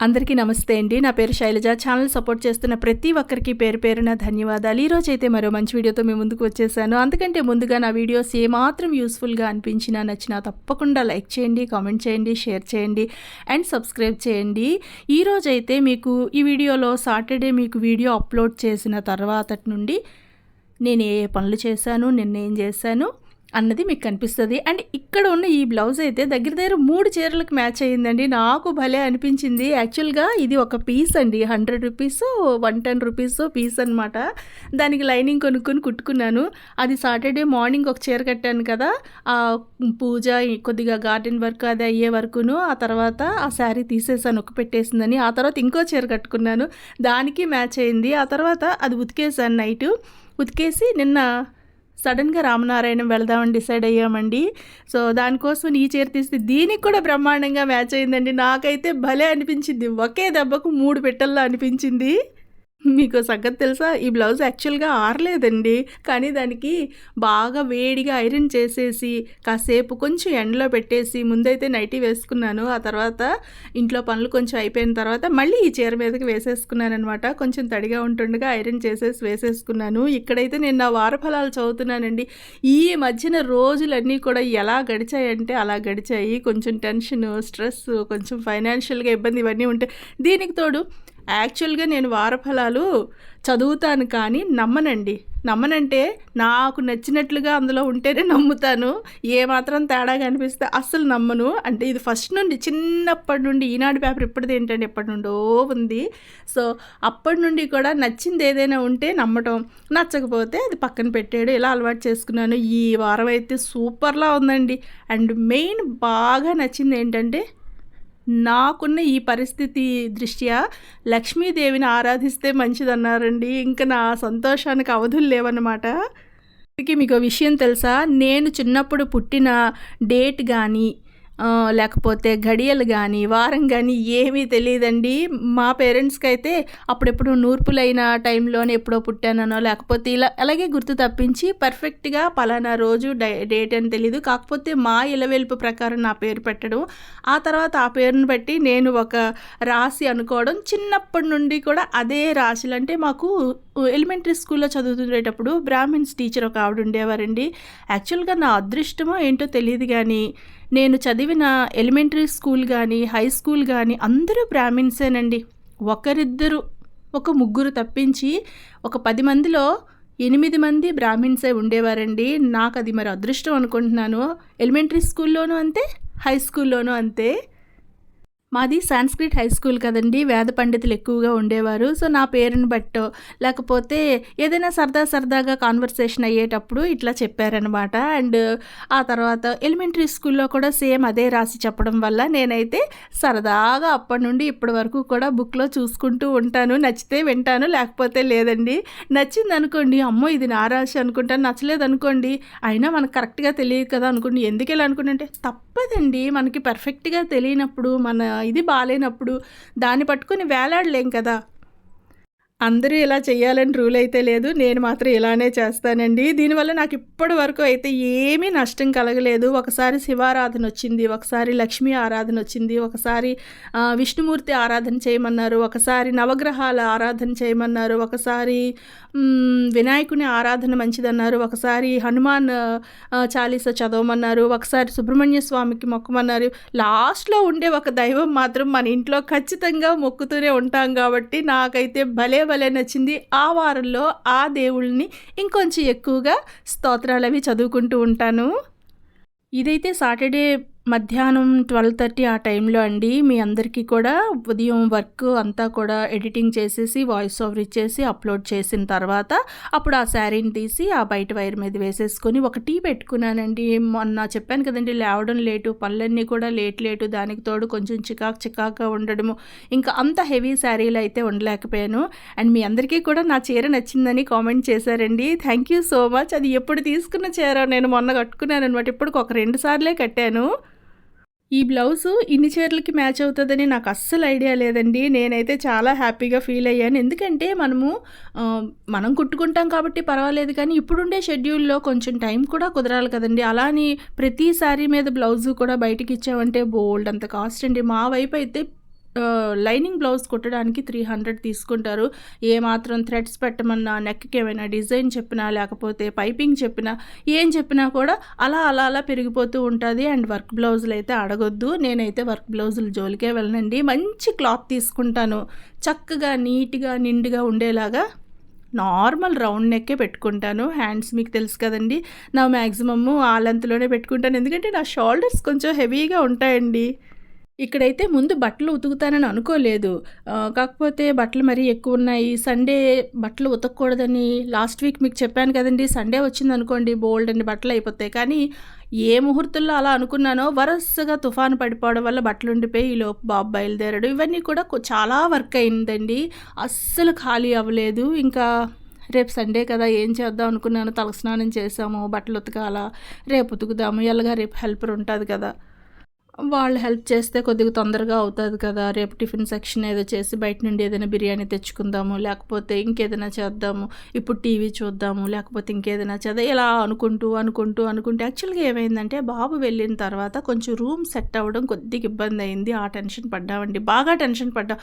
అందరికీ నమస్తే అండి. నా పేరు శైలజ. ఛానల్ సపోర్ట్ చేస్తున్న ప్రతి ఒక్కరికి పేరు పేరున ధన్యవాదాలు. ఈరోజు అయితే మరో మంచి వీడియోతో మేము ముందుకు వచ్చేసాను. అందుకంటే ముందుగా నా వీడియోస్ ఏమాత్రం యూస్ఫుల్గా అనిపించినా నచ్చినా తప్పకుండా లైక్ చేయండి కామెంట్ చేయండి షేర్ చేయండి అండ్ సబ్స్క్రైబ్ చేయండి. ఈరోజు అయితే మీకు ఈ వీడియోలో సాటర్డే మీకు వీడియో అప్లోడ్ చేసిన తర్వాత నుండి నేను ఏ ఏ పనులు చేశాను నిన్న ఏం చేశాను అన్నది మీకు కనిపిస్తుంది. అండ్ ఇక్కడ ఉన్న ఈ బ్లౌజ్ అయితే దగ్గర దగ్గర మూడు చీరలకు మ్యాచ్ అయ్యిందండి. నాకు భలే అనిపించింది. యాక్చువల్గా ఇది ఒక పీస్ అండి. Hundred rupees one ten rupees piece అనమాట దానికి లైనింగ్ కొనుక్కొని కుట్టుకున్నాను. అది సాటర్డే మార్నింగ్ ఒక చీర కట్టాను కదా. ఆ పూజ కొద్దిగా గార్డెన్ వర్క్ అది అయ్యే వరకును ఆ తర్వాత ఆ శారీ తీసేసాను ఒక పెట్టేసిందని. ఆ తర్వాత ఇంకో చీర కట్టుకున్నాను. దానికి మ్యాచ్ అయింది ఆ తర్వాత అది ఉతికేసాను నైటు. ఉతికేసి నిన్న సడన్గా రామనారాయణం వెళదామని డిసైడ్ అయ్యామండి. సో దానికోసం ఈ చీర తీస్తే దీనికి కూడా బ్రహ్మాండంగా మ్యాచ్ అయిందండి. నాకైతే భలే అనిపించింది. ఒకే దెబ్బకు మూడు పెట్టల్లో అనిపించింది. మీకు సంగతి తెలుసా? ఈ బ్లౌజ్ యాక్చువల్గా ఆరలేదండి. కానీ దానికి బాగా వేడిగా ఐరన్ చేసేసి కాసేపు కొంచెం ఎండలో పెట్టేసి ముందైతే నైటీ వేసుకున్నాను. ఆ తర్వాత ఇంట్లో పనులు కొంచెం అయిపోయిన తర్వాత మళ్ళీ ఈ చీర మీదకి వేసేసుకున్నాను అనమాట కొంచెం తడిగా ఉంటుండగా ఐరన్ చేసేసి వేసేసుకున్నాను. ఇక్కడైతే నేను నా వారఫలాలు చదువుతున్నానండి. ఈ మధ్యన రోజులన్నీ కూడా ఎలా గడిచాయంటే అలా గడిచాయి. కొంచెం టెన్షన్ స్ట్రెస్ కొంచెం ఫైనాన్షియల్గా ఇబ్బంది ఇవన్నీ ఉంటాయి దీనికి తోడు యాక్చువల్గా నేను వారఫలాలు చదువుతాను కానీ నమ్మనండి. నమ్మనంటే నాకు నచ్చినట్లుగా అందులో ఉంటేనే నమ్ముతాను. ఏమాత్రం తేడా కనిపిస్తే అస్సలు నమ్మను. అంటే ఇది ఫస్ట్ నుండి చిన్నప్పటి నుండి ఈనాడు పేపర్ ఇప్పటిది ఏంటంటే ఎప్పటి నుండో ఉంది. సో అప్పటి నుండి కూడా నచ్చింది ఏదైనా ఉంటే నమ్మటం. నచ్చకపోతే అది పక్కన పెట్టాడు ఇలా అలవాటు చేసుకున్నాను. ఈ వారం అయితే సూపర్లా ఉందండి. అండ్ మెయిన్ బాగా నచ్చింది ఏంటంటే నాకున్న ఈ పరిస్థితి దృష్ట్యా లక్ష్మీదేవిని ఆరాధిస్తే మంచిదన్నారండి. ఇంకా నా సంతోషానికి అవధులు లేవన్నమాట. మీకు విషయం తెలుసా? నేను చిన్నప్పుడు పుట్టిన డేట్ కానీ లేకపోతే గడియలు కానీ వారం కానీ ఏమీ తెలియదండి. మా పేరెంట్స్కి అయితే అప్పుడెప్పుడు నూర్పులైన టైంలోనే ఎప్పుడో పుట్టానో లేకపోతే ఇలా అలాగే గుర్తు తప్పించి పర్ఫెక్ట్గా పలానా రోజు డేట్ అని తెలియదు కాకపోతే మా ఇలవెల్పు ప్రకారం నా పేరు పెట్టడం ఆ తర్వాత ఆ పేరును బట్టి నేను ఒక రాశి అనుకోవడం చిన్నప్పటి నుండి కూడా అదే రాశులు. అంటే మాకు ఎలిమెంటరీ స్కూల్లో చదువుతుండేటప్పుడు బ్రాహ్మిన్స్ టీచర్ ఒక ఆవిడ ఉండేవారండి. యాక్చువల్గా నా అదృష్టమో ఏంటో తెలియదు కానీ నేను చదివిన ఎలిమెంటరీ స్కూల్ కానీ హై స్కూల్ కానీ అందరూ బ్రాహ్మిన్సేనండి. ఒకరిద్దరు ఒక ముగ్గురు తప్పించి ఒక పది మందిలో ఎనిమిది మంది బ్రాహ్మిన్సే ఉండేవారండి. నాకు అది మరి అదృష్టం అనుకుంటున్నాను. ఎలిమెంటరీ స్కూల్లోనూ అంతే హై స్కూల్లోనూ అంతే. మాది సాంస్క్రిట్ హై స్కూల్ కదండి వేద పండితులు ఎక్కువగా ఉండేవారు. సో నా పేరుని బట్టో లేకపోతే ఏదైనా సరదా సరదాగా కాన్వర్సేషన్ అయ్యేటప్పుడు ఇట్లా చెప్పారనమాట. అండ్ ఆ తర్వాత ఎలిమెంటరీ స్కూల్లో కూడా సేమ్ అదే రాసి చెప్పడం వల్ల నేనైతే సరదాగా అప్పటి నుండి ఇప్పటి వరకు కూడా బుక్లో చూసుకుంటూ ఉంటాను. నచ్చితే వింటాను లేకపోతే లేదండి. నచ్చింది అనుకోండి అమ్మో ఇది నా రాశి అనుకుంటాను నచ్చలేదు అనుకోండి అయినా మనకు కరెక్ట్గా తెలియదు కదా అనుకోండి ఎందుకు ఇలా తప్ప తప్పదండి. మనకి పర్ఫెక్ట్గా తెలియనప్పుడు మన ఇది బాగాలేనప్పుడు దాన్ని పట్టుకొని వేలాడలేం కదా. అందరూ ఇలా చేయాలని రూల్ అయితే లేదు నేను మాత్రం ఇలానే చేస్తానండి. దీనివల్ల నాకు ఇప్పటి వరకు అయితే ఏమీ నష్టం కలగలేదు. ఒకసారి శివారాధన వచ్చింది ఒకసారి లక్ష్మీ ఆరాధన వచ్చింది ఒకసారి విష్ణుమూర్తి ఆరాధన చేయమన్నారు ఒకసారి నవగ్రహాల ఆరాధన చేయమన్నారు ఒకసారి వినాయకుని ఆరాధన మంచిదన్నారు ఒకసారి హనుమాన్ చాలీస చదవమన్నారు ఒకసారి సుబ్రహ్మణ్య స్వామికి మొక్కమన్నారు. లాస్ట్లో ఉండే ఒక దైవం మాత్రం మన ఇంట్లో ఖచ్చితంగా మొక్కుతూనే ఉంటాం కాబట్టి నాకైతే భలే భలే నచ్చింది. ఆ వారంలో ఆ దేవుళ్ళని ఇంకొంచెం ఎక్కువగా స్తోత్రాలు అవి చదువుకుంటూ ఉంటాను. ఇదైతే సాటర్డే మధ్యాహ్నం ట్వెల్వ్ థర్టీ ఆ టైంలో అండి. మీ అందరికీ కూడా ఉదయం వర్క్ అంతా కూడా ఎడిటింగ్ చేసేసి వాయిస్ ఓవర్ ఇచ్చేసి అప్లోడ్ చేసిన తర్వాత అప్పుడు ఆ శారీని తీసి ఆ బయట వైర్ మీద వేసేసుకొని ఒక టీ పెట్టుకున్నానండి. మొన్న చెప్పాను కదండి లేవడం లేటు పళ్ళన్నీ కూడా లేట్ లేటు దానికి తోడు కొంచెం చికాక్ చికాక్గా ఉండడము. ఇంకా అంత హెవీ శారీలు అయితే ఉండలేకపోయాను. అండ్ మీ అందరికీ కూడా నా చీర నచ్చిందని కామెంట్ చేశారండి. Thank you so much. అది ఎప్పుడు తీసుకున్న చీర? నేను మొన్న కట్టుకున్నాను అనమాట ఇప్పటికి ఒక రెండు సార్లే కట్టాను. ఈ బ్లౌజు ఇన్ని చీరలకి మ్యాచ్ అవుతుందని నాకు అస్సలు ఐడియా లేదండి. నేనైతే చాలా హ్యాపీగా ఫీల్ అయ్యాను. ఎందుకంటే మనము మనం కుట్టుకుంటాం కాబట్టి పర్వాలేదు కానీ ఇప్పుడుండే షెడ్యూల్లో కొంచెం టైం కూడా కుదరాలి కదండి. అలాని ప్రతి శారీ మీద బ్లౌజు కూడా బయటికి ఇచ్చామంటే బోల్డ్ అంత కాస్ట్ అండి. మా వైపు అయితే లైనింగ్ బ్లౌజ్ కుట్టడానికి త్రీ హండ్రెడ్ తీసుకుంటారు. ఏమాత్రం థ్రెడ్స్ పెట్టమన్నా నెక్కి ఏమైనా డిజైన్ చెప్పినా లేకపోతే పైపింగ్ చెప్పినా ఏం చెప్పినా కూడా అలా అలా అలా పెరిగిపోతూ ఉంటుంది. అండ్ వర్క్ బ్లౌజులు అయితే అడగొద్దు. నేనైతే వర్క్ బ్లౌజులు జోలికే వెళ్ళనండి. మంచి క్లాత్ తీసుకుంటాను. చక్కగా నీట్గా నిండుగా ఉండేలాగా నార్మల్ రౌండ్ నెక్కే పెట్టుకుంటాను. హ్యాండ్స్ మీకు తెలుసు కదండి. నా మ్యాక్సిమమ్ ఆ లెంత్లోనే పెట్టుకుంటాను. ఎందుకంటే నా షోల్డర్స్ కొంచెం హెవీగా ఉంటాయండి. ఇక్కడైతే ముందు బట్టలు ఉతుకుతానని అనుకోలేదు. కాకపోతే బట్టలు మరీ ఎక్కువ ఉన్నాయి సండే బట్టలు ఉతకూడదని లాస్ట్ వీక్ మీకు చెప్పాను కదండి. సండే వచ్చింది అనుకోండి బోల్డ్ అని బట్టలు అయిపోతాయి. కానీ ఏ ముహూర్తంలో అలా అనుకున్నానో వరుసగా తుఫాను పడిపోవడం వల్ల బట్టలు ఉండిపోయి ఈలోపు బాబు బయలుదేరాడు. ఇవన్నీ కూడా చాలా వర్క్ అయిందండి. అస్సలు ఖాళీ అవ్వలేదు. ఇంకా రేపు సండే కదా ఏం చేద్దాం అనుకున్నాను. తలస్నానం చేసాము బట్టలు ఉతకాలా రేపు ఉతుకుదాము. ఎలాగా రేపు హెల్పర్ ఉంటుంది కదా. వాళ్ళు హెల్ప్ చేస్తే కొద్దిగా తొందరగా అవుతుంది కదా. రేపు టిఫిన్ సెక్షన్ ఏదో చేసి బయట నుండి ఏదైనా బిర్యానీ తెచ్చుకుందాము లేకపోతే ఇంకేదైనా చేద్దాము. ఇప్పుడు టీవీ చూద్దాము లేకపోతే ఇంకేదైనా చేద్దాం. ఇలా అనుకుంటూ అనుకుంటూ అనుకుంటూ యాక్చువల్గా ఏమైందంటే బాబు వెళ్ళిన తర్వాత కొంచెం రూమ్ సెట్ అవ్వడం కొద్దిగా ఇబ్బంది అయింది. ఆ టెన్షన్ పడ్డామండి. బాగా టెన్షన్ పడ్డా.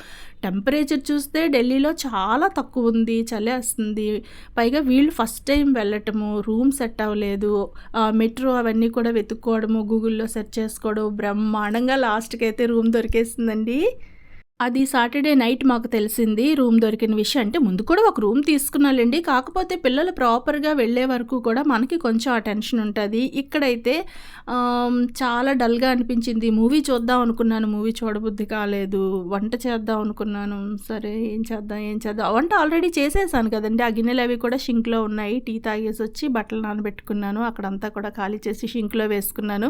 టెంపరేచర్ చూస్తే ఢిల్లీలో చాలా తక్కువ ఉంది చలేస్తుంది. పైగా వీళ్ళు ఫస్ట్ టైం వెళ్ళటము రూమ్ సెట్ అవ్వలేదు. మెట్రో అవన్నీ కూడా వెతుక్కోవడము గూగుల్లో సెర్చ్ చేసుకోవడం బ్రహ్మ బ్రహ్మాండంగా లాస్ట్కి అయితే రూమ్ దొరికేసిందండి. అది సాటర్డే నైట్ మాకు తెలిసింది రూమ్ దొరికిన విషయం. అంటే ముందు కూడా ఒక రూమ్ తీసుకున్నాలండి. కాకపోతే పిల్లలు ప్రాపర్గా వెళ్ళే వరకు కూడా మనకి కొంచెం ఆ టెన్షన్ ఉంటుంది. ఇక్కడైతే చాలా డల్గా అనిపించింది. మూవీ చూద్దాం అనుకున్నాను. మూవీ చూడబుద్ధి కాలేదు. వంట చేద్దాం అనుకున్నాను. సరే ఏం చేద్దాం ఏం చేద్దాం. వంట ఆల్రెడీ చేసేసాను కదండి. ఆ గిన్నెలు అవి కూడా షింక్లో ఉన్నాయి. టీ తాగేసి వచ్చి బట్టలు నానబెట్టుకున్నాను. అక్కడంతా కూడా ఖాళీ చేసి షింక్లో వేసుకున్నాను.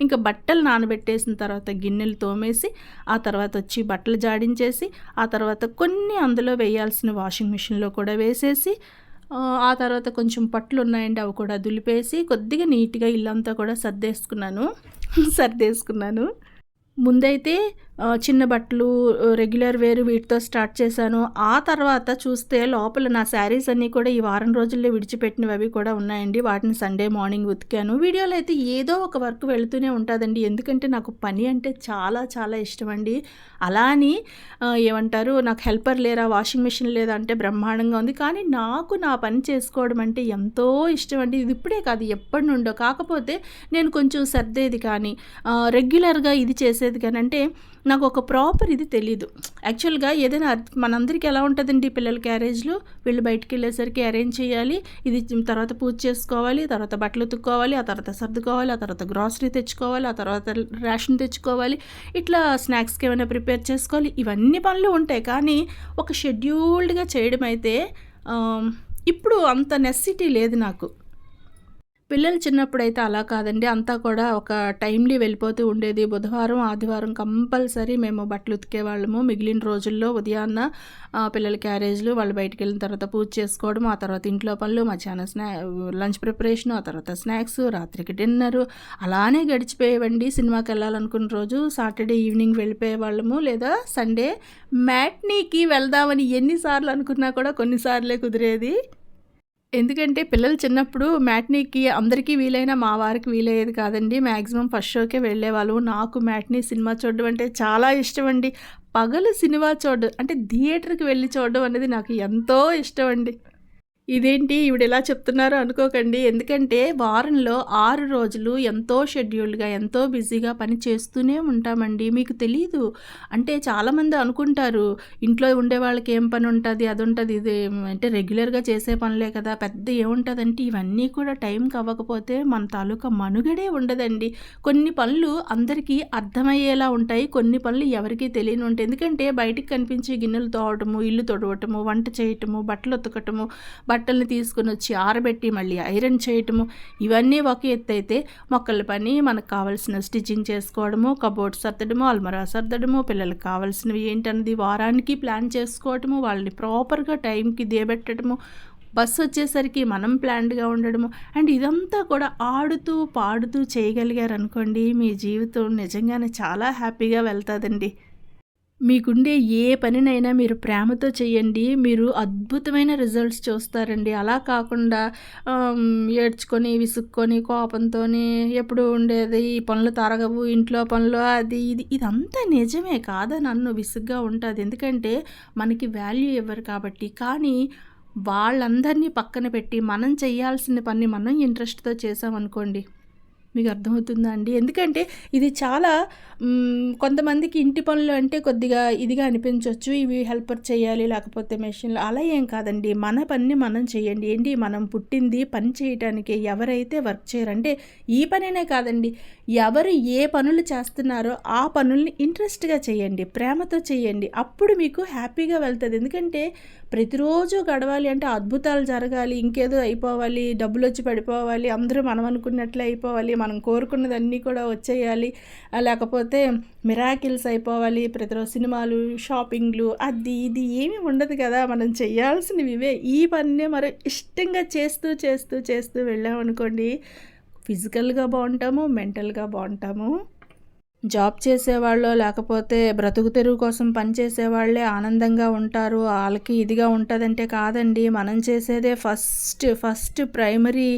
ఇంకా బట్టలు నానబెట్టేసిన తర్వాత గిన్నెలు తోమేసి ఆ తర్వాత వచ్చి బట్టలు జాడించేసి ఆ తర్వాత కొన్ని అందులో వేయాల్సిన వాషింగ్ మిషన్లో కూడా వేసేసి ఆ తర్వాత కొంచెం పట్లు ఉన్నాయండి అవి కూడా దులిపేసి కొద్దిగా నీట్గా ఇల్లంతా కూడా సర్దేసుకున్నాను. సర్దేసుకున్నాను. ముందైతే చిన్న బట్టలు రెగ్యులర్ వేర్ వీటితో స్టార్ట్ చేశాను. ఆ తర్వాత చూస్తే లోపల నా శారీస్ అన్నీ కూడా ఈ వారం రోజుల్లో విడిచిపెట్టినవి అవి కూడా ఉన్నాయండి. వాటిని సండే మార్నింగ్ ఉతికాను. వీడియోలో అయితే ఏదో ఒక వర్క్ వెళుతూనే ఉంటుందండి. ఎందుకంటే నాకు పని అంటే చాలా చాలా ఇష్టం అండి అలా అని ఏమంటారు నాకు హెల్పర్ లేరా వాషింగ్ మిషన్ లేదా అంటే బ్రహ్మాండంగా ఉంది. కానీ నాకు నా పని చేసుకోవడం అంటే ఎంతో ఇష్టం అండి ఇది ఇప్పుడే కాదు ఎప్పటి నుండో. కాకపోతే నేను కొంచెం సర్దేది కానీ రెగ్యులర్గా ఇది చేసేది కానీ అంటే నాకు ఒక ప్రాపర్ ఇది తెలీదు. యాక్చువల్గా ఏదైనా మనందరికీ ఎలా ఉంటుందండి పిల్లల క్యారేజ్లు? వీళ్ళు బయటికి వెళ్ళేసరికి అరేంజ్ చేయాలి. ఇది తర్వాత పూజ చేసుకోవాలి తర్వాత బట్టలు ఉతుక్కోవాలి ఆ తర్వాత సర్దుకోవాలి ఆ తర్వాత గ్రాసరీ తెచ్చుకోవాలి ఆ తర్వాత రేషన్ తెచ్చుకోవాలి. ఇట్లా స్నాక్స్కి ఏమైనా ప్రిపేర్ చేసుకోవాలి. ఇవన్నీ పనులు ఉంటాయి. కానీ ఒక షెడ్యూల్డ్గా చేయడం అయితే ఇప్పుడు అంత నెసిటీ లేదు నాకు. పిల్లలు చిన్నప్పుడు అయితే అలా కాదండి. అంతా కూడా ఒక టైంలీ వెళ్ళిపోతూ ఉండేది. బుధవారం ఆదివారం కంపల్సరీ మేము బట్టలు ఉతికేవాళ్ళము మిగిలిన రోజుల్లో ఉదయాన్న పిల్లల క్యారేజ్లు వాళ్ళు బయటికి వెళ్ళిన తర్వాత పూజ చేసుకోవడం ఆ తర్వాత ఇంట్లో పనులు మధ్యాహ్నం స్నా లంచ్ ప్రిపరేషన్ ఆ తర్వాత స్నాక్స్ రాత్రికి డిన్నరు అలానే గడిచిపోయేవండి. సినిమాకి వెళ్ళాలనుకున్న రోజు సాటర్డే ఈవినింగ్ వెళ్ళిపోయే వాళ్ళము లేదా సండే మ్యాట్నీకి వెళ్దామని ఎన్నిసార్లు అనుకున్నా కూడా కొన్నిసార్లే కుదిరేది. ఎందుకంటే పిల్లలు చిన్నప్పుడు మ్యాట్నీకి అందరికీ వీలైనా మా వారికి వీలయ్యేది కాదండి. మ్యాక్సిమం ఫస్ట్ షోకే వెళ్ళేవాళ్ళు. నాకు మ్యాట్నీ సినిమా చూడడం అంటే చాలా ఇష్టం అండి పగలు సినిమా చూడడం అంటే థియేటర్కి వెళ్ళి చూడడం అనేది నాకు ఎంతో ఇష్టం అండి ఇదేంటి? ఈవిడ ఎలా చెప్తున్నారో అనుకోకండి. ఎందుకంటే వారంలో ఆరు రోజులు ఎంతో షెడ్యూల్డ్గా ఎంతో బిజీగా పని చేస్తూనే ఉంటామండి. మీకు తెలీదు? అంటే చాలామంది అనుకుంటారు ఇంట్లో ఉండే వాళ్ళకి ఏం పని ఉంటుంది అది ఉంటుంది ఇది అంటే రెగ్యులర్గా చేసే పనులే కదా పెద్ద ఏముంటుందంటే ఇవన్నీ కూడా టైంకి అవ్వకపోతే మన తాలూకా మనుగడే ఉండదండి. కొన్ని పనులు అందరికీ అర్థమయ్యేలా ఉంటాయి కొన్ని పనులు ఎవరికీ తెలియని ఉంటాయి. ఎందుకంటే బయటికి కనిపించే గిన్నెలు తోవటము ఇల్లు తొడవటము వంట చేయటము బట్టలు ఉతకటము బట్టలను తీసుకుని వచ్చి ఆరబెట్టి మళ్ళీ ఐరన్ చేయటము ఇవన్నీ ఒక ఎత్తు అయితే మొక్కల పని మనకు కావాల్సిన స్టిచ్చింగ్ చేసుకోవడము కబోర్డ్ సర్దడము అల్మరా సర్దడము పిల్లలకు కావాల్సినవి ఏంటన్నది వారానికి ప్లాన్ చేసుకోవటము వాళ్ళని ప్రాపర్గా టైంకి దేబెట్టడము బస్సు వచ్చేసరికి మనం ప్లాన్డ్గా ఉండడము. అండ్ ఇదంతా కూడా ఆడుతూ పాడుతూ చేయగలిగారు అనుకోండి మీ జీవితం నిజంగానే చాలా హ్యాపీగా వెళ్తుందండి. మీకుండే ఏ పనినైనా మీరు ప్రేమతో చేయండి. మీరు అద్భుతమైన రిజల్ట్స్ చూస్తారండి. అలా కాకుండా ఏడ్చుకొని విసుక్కొని కోపంతో ఎప్పుడు ఉండేది ఈ పనులు తరగవు ఇంట్లో పనులు అది ఇది. ఇదంతా నిజమే కాదా? నన్ను విసుగ్గా ఉంటుంది. ఎందుకంటే మనకి వాల్యూ ఇవ్వరు కాబట్టి. కానీ వాళ్ళందరినీ పక్కన పెట్టి మనం చేయాల్సిన పని మనం ఇంట్రెస్ట్తో చేసామనుకోండి మీకు అర్థమవుతుందా అండి? ఎందుకంటే ఇది చాలా కొంతమందికి ఇంటి పనులు అంటే కొద్దిగా ఇదిగా అనిపించవచ్చు ఇవి హెల్పర్ చేయాలి లేకపోతే మెషిన్లు అలా ఏం కాదండి. మన పని మనం చేయండి. ఏంటి? మనం పుట్టింది పని చేయటానికి. ఎవరైతే వర్క్ చేయరంటే ఈ పనినే కాదండి. ఎవరు ఏ పనులు చేస్తున్నారో ఆ పనుల్ని ఇంట్రెస్ట్గా చేయండి. ప్రేమతో చేయండి. అప్పుడు మీకు హ్యాపీగా వెళ్తుంది. ఎందుకంటే ప్రతిరోజు గడవాలి అంటే అద్భుతాలు జరగాలి ఇంకేదో అయిపోవాలి డబ్బులు వచ్చి పడిపోవాలి అందరూ మనం అనుకున్నట్లే అయిపోవాలి మనం కోరుకున్నదన్నీ కూడా వచ్చేయాలి. లేకపోతే మిరాకిల్స్ అయిపోవాలి ప్రతిరోజు సినిమాలు షాపింగ్లు అది ఇది ఏమీ ఉండదు కదా. మనం చేయాల్సినవి ఇవే. ఈ పన్నే మరి ఇష్టంగా చేస్తూ చేస్తూ చేస్తూ వెళ్ళామనుకోండి ఫిజికల్గా బాగుంటాము మెంటల్గా బాగుంటాము. జాబ్ చేసేవాళ్ళు లేకపోతే బ్రతుకు తెరువు కోసం పనిచేసేవాళ్ళే ఆనందంగా ఉంటారు. వాళ్ళకి ఇదిగా ఉంటుందంటే కాదండి. మనం చేసేదే ఫస్ట్ ఫస్ట్ ప్రైమరీ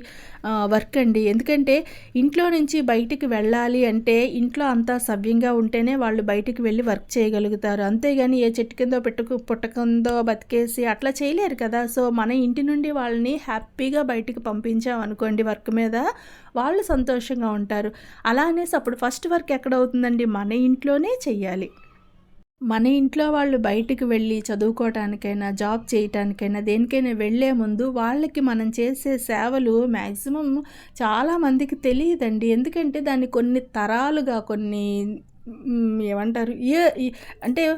వర్క్ అండి. ఎందుకంటే ఇంట్లో నుంచి బయటికి వెళ్ళాలి అంటే ఇంట్లో అంతా సవ్యంగా ఉంటేనే వాళ్ళు బయటికి వెళ్ళి వర్క్ చేయగలుగుతారు. అంతేగాని ఏ చెట్టు కిందో పెట్టుకు పుట్టకందో బతికేసి అట్లా చేయలేరు కదా. సో మన ఇంటి నుండి వాళ్ళని హ్యాపీగా బయటికి పంపించాం అనుకోండి వర్క్ మీద వాళ్ళు సంతోషంగా ఉంటారు. అలా అనేసి అప్పుడు ఫస్ట్ వర్క్ ఎక్కడ అవుతుందండి. మన ఇంట్లోనే చెయ్యాలి. మన ఇంట్లో వాళ్ళు బయటికి వెళ్ళి చదువుకోవటానికైనా జాబ్ చేయటానికైనా దేనికైనా వెళ్ళే ముందు వాళ్ళకి మనం చేసే సేవలు మ్యాక్సిమం చాలామందికి తెలియదండి. ఎందుకంటే దాన్ని కొన్ని తరాలుగా కొన్ని ఏమంటారు? ఏ ఈ- అంటే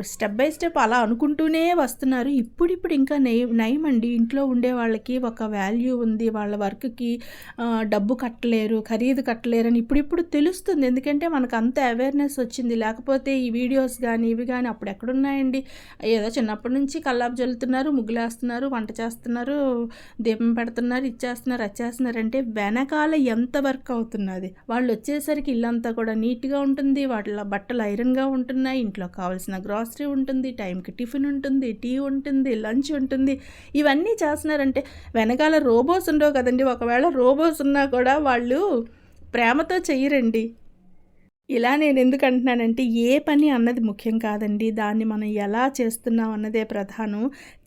స్టెప్ బై స్టెప్ అలా అనుకుంటూనే వస్తున్నారు. ఇప్పుడిప్పుడు ఇంకా నయ నయమండి. ఇంట్లో ఉండే వాళ్ళకి ఒక వాల్యూ ఉంది. వాళ్ళ వర్క్కి డబ్బు కట్టలేరు ఖరీదు కట్టలేరు అని ఇప్పుడిప్పుడు తెలుస్తుంది. ఎందుకంటే మనకు అంత అవేర్నెస్ వచ్చింది. లేకపోతే ఈ వీడియోస్ కానీ ఇవి కానీ అప్పుడు ఎక్కడున్నాయండి? ఏదో చిన్నప్పటి నుంచి కల్లాపు జల్లుతున్నారు ముగ్గులేస్తున్నారు వంట చేస్తున్నారు దీపం పెడుతున్నారు ఇచ్చేస్తున్నారు అచ్చేస్తున్నారు అంటే వెనకాల ఎంత వర్క్ అవుతున్నది? వాళ్ళు వచ్చేసరికి ఇల్లంతా కూడా నీట్గా ఉంటుంది. వాటిలో బట్టలు ఐరన్గా ఉంటున్నాయి ఇంట్లో కావాల్సిన గ్రాసరీ ఉంటుంది టైంకి టిఫిన్ ఉంటుంది టీ ఉంటుంది లంచ్ ఉంటుంది. ఇవన్నీ చేస్తున్నారంటే వెనకాల రోబోస్ ఉండవు కదండి. ఒకవేళ రోబోస్ ఉన్నా కూడా వాళ్ళు ప్రేమతో చెయ్యరండి. ఇలా నేను ఎందుకు అంటున్నానంటే ఏ పని అన్నది ముఖ్యం కాదండి. దాన్ని మనం ఎలా చేస్తున్నాం అన్నదే ప్రధానం.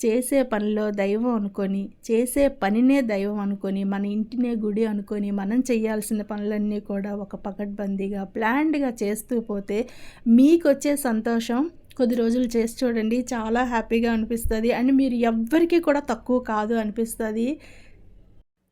చేసే పనిలో దైవం అనుకొని చేసే పనినే దైవం అనుకొని మన ఇంటినే గుడి అనుకొని మనం చేయాల్సిన పనులన్నీ కూడా ఒక పకడ్బందీగా ప్లాన్డ్గా చేస్తూ పోతే మీకు వచ్చే సంతోషం కొద్ది రోజులు చేసి చూడండి. చాలా హ్యాపీగా అనిపిస్తుంది. అండ్ మీరు ఎవ్వరికీ కూడా తక్కువ కాదు అనిపిస్తుంది.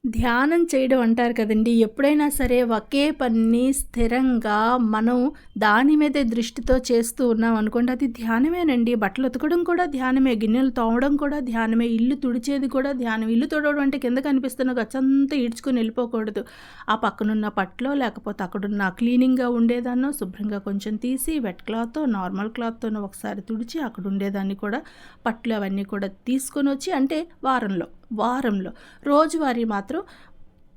ధ్యానం చేయడం అంటారు కదండి. ఎప్పుడైనా సరే ఒకే పని స్థిరంగా మనం దాని మీదే దృష్టితో చేస్తూ ఉన్నాం అనుకోండి అది ధ్యానమేనండి. బట్టలు ఉతకడం కూడా ధ్యానమే గిన్నెలు తోమడం కూడా ధ్యానమే ఇల్లు తుడిచేది కూడా ధ్యానం. ఇల్లు తుడవడం అంటే కింద కనిపిస్తున్న గచ్చంతా ఈడ్చుకొని వెళ్ళిపోకూడదు. ఆ పక్కనున్న పట్లో లేకపోతే అక్కడున్న క్లీనింగ్గా ఉండేదాన్నో శుభ్రంగా కొంచెం తీసి వెట్ క్లాత్ నార్మల్ క్లాత్తో ఒకసారి తుడిచి అక్కడ ఉండేదాన్ని కూడా పట్లు అవన్నీ కూడా తీసుకొని వచ్చి అంటే వారంలో వారంలో. రోజువారీ మాత్రం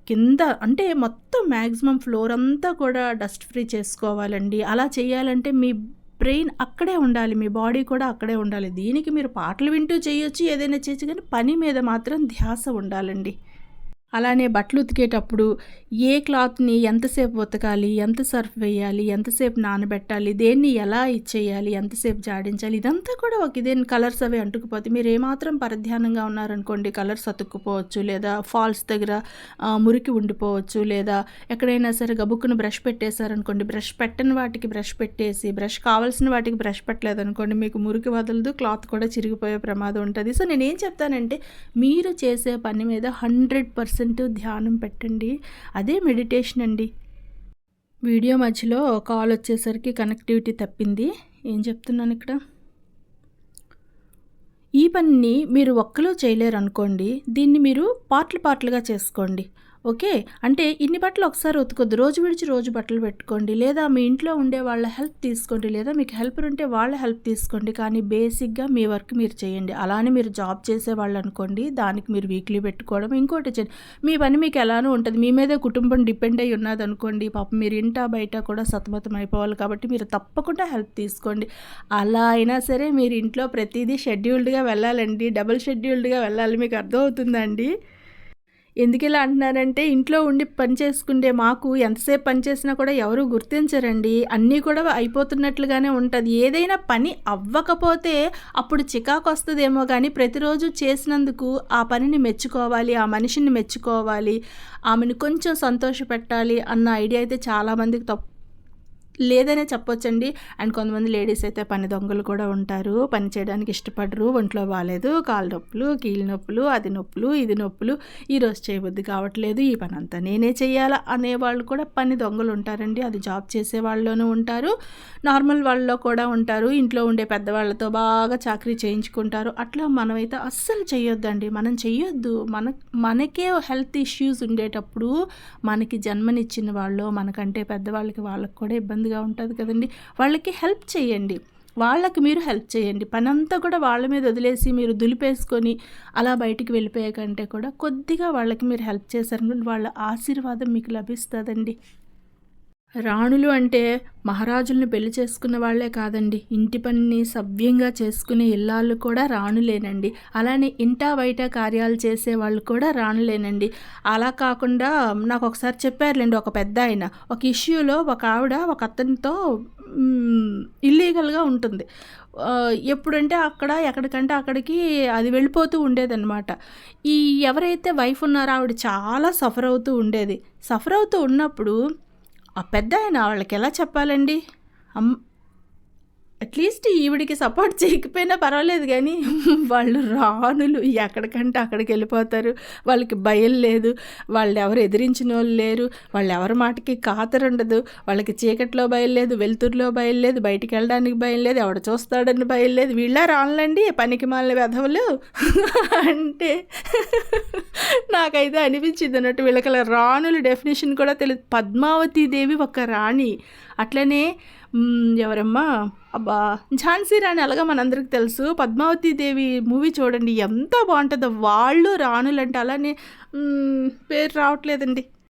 కింద అంటే మొత్తం మ్యాక్సిమం ఫ్లోర్ అంతా కూడా డస్ట్ ఫ్రీ చేసుకోవాలండి. అలా చేయాలంటే మీ బ్రెయిన్ అక్కడే ఉండాలి మీ బాడీ కూడా అక్కడే ఉండాలి. దీనికి మీరు పాటలు వింటూ చేయొచ్చు ఏదైనా చేయొచ్చు కానీ పని మీద మాత్రం ధ్యాస ఉండాలండి. అలానే బట్టలు ఉతికేటప్పుడు ఏ క్లాత్ని ఎంతసేపు ఉతకాలి ఎంత సర్ఫ్ వేయాలి ఎంతసేపు నానబెట్టాలి దేన్ని ఎలా ఇచ్చేయాలి ఎంతసేపు జాడించాలి ఇదంతా కూడా ఒక ఇదే కలర్స్ అవి అంటుకుపోతే మీరు ఏమాత్రం పరధ్యానంగా ఉన్నారనుకోండి కలర్స్ అతుక్కుపోవచ్చు లేదా ఫాల్స్ దగ్గర మురికి ఉండిపోవచ్చు లేదా ఎక్కడైనా సరే గబుక్కును బ్రష్ పెట్టేశారనుకోండి బ్రష్ పెట్టని వాటికి బ్రష్ పెట్టేసి బ్రష్ కావాల్సిన వాటికి బ్రష్ పెట్టలేదనుకోండి మీకు మురికి వదలదు క్లాత్ కూడా చిరిగిపోయే ప్రమాదం ఉంటుంది. సో నేనేం చెప్తానంటే మీరు చేసే పని మీద హండ్రెడ్ పర్సెంట్ ధ్యానం పెట్టండి. అదే మెడిటేషన్ అండి. వీడియో మధ్యలో కాల్ వచ్చేసరికి కనెక్టివిటీ తప్పింది. ఏం చెప్తున్నాను ఇక్కడ? ఈ పనిని మీరు ఒక్కలో చేయలేరు అనుకోండి దీన్ని మీరు పార్ట్లు పార్ట్లుగా చేసుకోండి. ఓకే అంటే ఇన్ని బట్టలు ఒకసారి ఉతుకొద్దు. రోజు విడిచి రోజు బట్టలు పెట్టుకోండి. లేదా మీ ఇంట్లో ఉండే వాళ్ళ హెల్ప్ తీసుకోండి. లేదా మీకు హెల్పర్ ఉంటే వాళ్ళ హెల్ప్ తీసుకోండి. కానీ బేసిక్గా మీ వర్క్ మీరు చేయండి. అలానే మీరు జాబ్ చేసే వాళ్ళు అనుకోండి. దానికి మీరు వీక్లీ పెట్టుకోవడం. ఇంకోటి చేయండి మీ పని మీకు ఎలానో ఉంటుంది. మీ మీదే కుటుంబం డిపెండ్ అయ్యి ఉన్నది అనుకోండి. పాపం మీరు ఇంటా బయట కూడా సతమతం అయిపోవాలి కాబట్టి మీరు తప్పకుండా హెల్ప్ తీసుకోండి. అలా అయినా సరే మీరు ఇంట్లో ప్రతిదీ షెడ్యూల్డ్గా వెళ్ళాలండి. డబుల్ షెడ్యూల్డ్గా వెళ్ళాలి. మీకు అర్థమవుతుందండి ఎందుకు ఇలా అంటున్నారంటే ఇంట్లో ఉండి పని చేసుకుంటే మాకు ఎంతసేపు పని చేసినా కూడా ఎవరు గుర్తించరండి. అన్నీ కూడా అయిపోతున్నట్లుగానే ఉంటుంది. ఏదైనా పని అవ్వకపోతే అప్పుడు చికాకు వస్తుందేమో కానీ ప్రతిరోజు చేసినందుకు ఆ పనిని మెచ్చుకోవాలి ఆ మనిషిని మెచ్చుకోవాలి ఆమెను కొంచెం సంతోషపెట్టాలి అన్న ఐడియా అయితే చాలామందికి తప్పు లేదనే చెప్పొచ్చండి. అండ్ కొంతమంది లేడీస్ అయితే పని దొంగలు కూడా ఉంటారు. పని చేయడానికి ఇష్టపడరు. ఒంట్లో బాగాలేదు కాళ్ళ నొప్పులు కీళ్ళ నొప్పులు అది నొప్పులు ఇది నొప్పులు. ఈరోజు చేయబుద్ధి కావట్లేదు. ఈ పని అంతా నేనే చేయాలా అనేవాళ్ళు కూడా పని దొంగలు ఉంటారండి. అది జాబ్ చేసే వాళ్ళలోనూ ఉంటారు. నార్మల్ వాళ్ళలో కూడా ఉంటారు. ఇంట్లో ఉండే పెద్దవాళ్ళతో బాగా చాకరీ చేయించుకుంటారు. అట్లా మనమైతే అస్సలు చేయొద్దండి మనం చేయొద్దు మన మనకే హెల్త్ ఇష్యూస్ ఉండేటప్పుడు మనకి జన్మనిచ్చిన వాళ్ళు మనకంటే పెద్దవాళ్ళకి వాళ్ళకి కూడా ఇబ్బంది ఇబ్బందిగా ఉంటుంది కదండి. వాళ్ళకి హెల్ప్ చేయండి. వాళ్ళకి మీరు హెల్ప్ చేయండి. పనంతా కూడా వాళ్ళ మీద వదిలేసి మీరు దులిపేసుకొని అలా బయటికి వెళ్ళిపోయే కంటే కూడా కొద్దిగా వాళ్ళకి మీరు హెల్ప్ చేశారనుకోండి వాళ్ళ ఆశీర్వాదం మీకు లభిస్తుందండి. రాణులు అంటే మహారాజులను పెళ్ళి చేసుకున్న వాళ్ళే కాదండి. ఇంటి పనిని సవ్యంగా చేసుకునే ఇల్లాళ్ళు కూడా రాణులేనండి. అలానే ఇంటా బయట కార్యాలు చేసే వాళ్ళు కూడా రాణులేనండి. అలా కాకుండా నాకు ఒకసారి చెప్పారులేండి ఒక పెద్ద ఆయన. ఒక ఇష్యూలో ఒక ఆవిడ ఒక అతనితో ఇల్లీగల్గా ఉంటుంది. ఎప్పుడంటే అక్కడ ఎక్కడికంటే అక్కడికి అది వెళ్ళిపోతూ ఉండేదన్నమాట. ఈ ఎవరైతే వైఫ్ ఉన్నారో ఆవిడ చాలా సఫర్ అవుతూ ఉండేది. సఫర్ అవుతూ ఉన్నప్పుడు ఆ పెద్ద ఆయన వాళ్ళకి ఎలా చెప్పాలండి? అమ్ అట్లీస్ట్ ఈవిడికి సపోర్ట్ చేయకపోయినా పర్వాలేదు కానీ వాళ్ళు రానులు ఎక్కడికంటే అక్కడికి వెళ్ళిపోతారు. వాళ్ళకి భయం లేదు. వాళ్ళు ఎవరు ఎదిరించిన వాళ్ళు లేరు. వాళ్ళు ఎవరి మాటకి ఖాతరు ఉండదు. వాళ్ళకి చీకట్లో భయం లేదు వెలుతురులో భయం లేదు బయటికి వెళ్ళడానికి భయం లేదు ఎవడ చూస్తాడని భయం లేదు. వీళ్ళ రానులండి పనికి మాలిన వెధవులు. అంటే నాకైతే అనిపించింది అన్నట్టు వీళ్ళకి రాణుల డెఫినేషన్ కూడా తెలియదు పద్మావతి దేవి ఒక రాణి. అట్లనే ఎవరమ్మా? అబ్బా ఝాన్సీ రాణి అలాగా మనందరికి తెలుసు. పద్మావతి దేవి మూవీ చూడండి ఎంత బాగుంటుందో. వాళ్ళు రాణులంటే అలానే పేరు రావట్లేదండి.